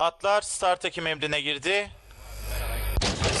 Atlar start ekim emrine girdi.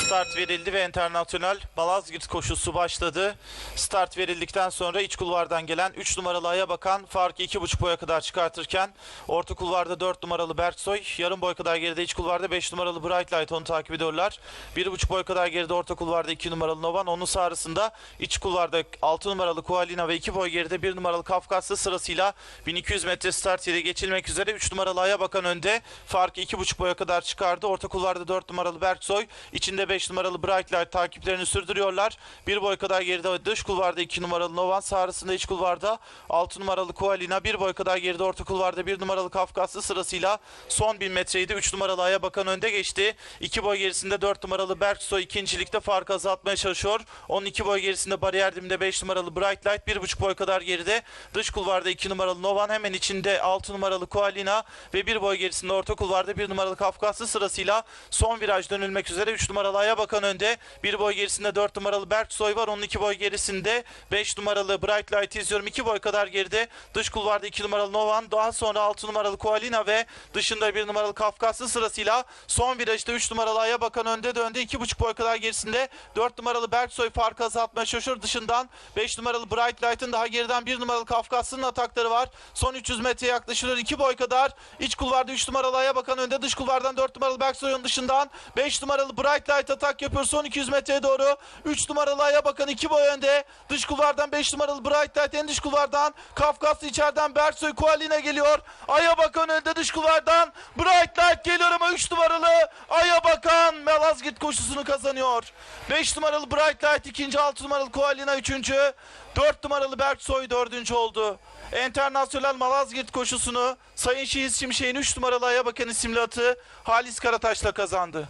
Start verildi ve internasyonel Balazgirt koşusu başladı. Start verildikten sonra iç kulvardan gelen 3 numaralı Aya Bakan farkı 2,5 boya kadar çıkartırken orta kulvarda 4 numaralı Berksoy, yarım boy kadar geride iç kulvarda 5 numaralı Bright Light onu takip ediyorlar. 1,5 boy kadar geride orta kulvarda 2 numaralı Novan, onun sağrısında iç kulvarda 6 numaralı Kualina ve 2 boy geride 1 numaralı Kafkaslı sırasıyla 1200 metre start ile geçilmek üzere 3 numaralı Aya Bakan önde. Farkı 2,5 boya kadar çıkardı. Orta kulvarda 4 numaralı Berksoy, içinde 5 numaralı Bright Light takiplerini sürdürüyorlar. Bir boy kadar geride dış kulvarda 2 numaralı Novan, sağrısında iç kulvarda 6 numaralı Kualina, bir boy kadar geride orta kulvarda 1 numaralı Kafkaslı sırasıyla son 1000 metreydi. 3 numaralı Aya Bakan önde geçti. 2 boy gerisinde 4 numaralı Berksoy ikincilikte farkı azaltmaya çalışıyor. Onun 2 boy gerisinde bariyer dibinde 5 numaralı Bright Light, 1,5 boy kadar geride. Dış kulvarda 2 numaralı Novan, hemen içinde 6 numaralı Kualina ve 1 boy gerisinde orta kulvarda 1 numaralı Kafkaslı sırasıyla son viraj dönülmek üzere 3 numaralı Aya Bakan önde. 1 boy gerisinde 4 numaralı Berksoy var. Onun 2 boy gerisinde 5 numaralı Bright Light izliyorum. 2 boy kadar geride. Dış kulvarda 2 numaralı Novan. Daha sonra 6 numaralı Kualina ve dışında 1 numaralı Kafkaslı sırasıyla son virajda 3 numaralı Aya Bakan önde döndü. 2,5 boy kadar gerisinde 4 numaralı Berksoy farkı azaltmaya çalışıyor. Dışından 5 numaralı Bright Light'ın daha geriden 1 numaralı Kafkaslı'nın atakları var. Son 300 metreye yaklaşılıyor. 2 boy kadar. İç kulvarda 3 numaralı Aya Bakan önde. Dış kulvardan 4 numaralı Berksoy'un dışından 5 numaralı Bright Light atak yapıyor. Son 200 metreye doğru 3 numaralı Aya Bakan 2 boy önde. Dış kulvardan 5 numaralı Bright Light en dış kulvardan Kafkaslı içeriden Berksoy Kualine geliyor. Aya Bakan önde dış kulvardan Bright Light geliyor ama 3 numaralı Aya Bakan Malazgirt koşusunu kazanıyor. 5 numaralı Bright Light ikinci 6 numaralı Kualina üçüncü 4 numaralı Berksoy dördüncü oldu. Enternasyonel Malazgirt koşusunu Sayın Şihiz Şimşek'in 3 numaralı Aya Bakan isimli atı Halis Karataş'la kazandı.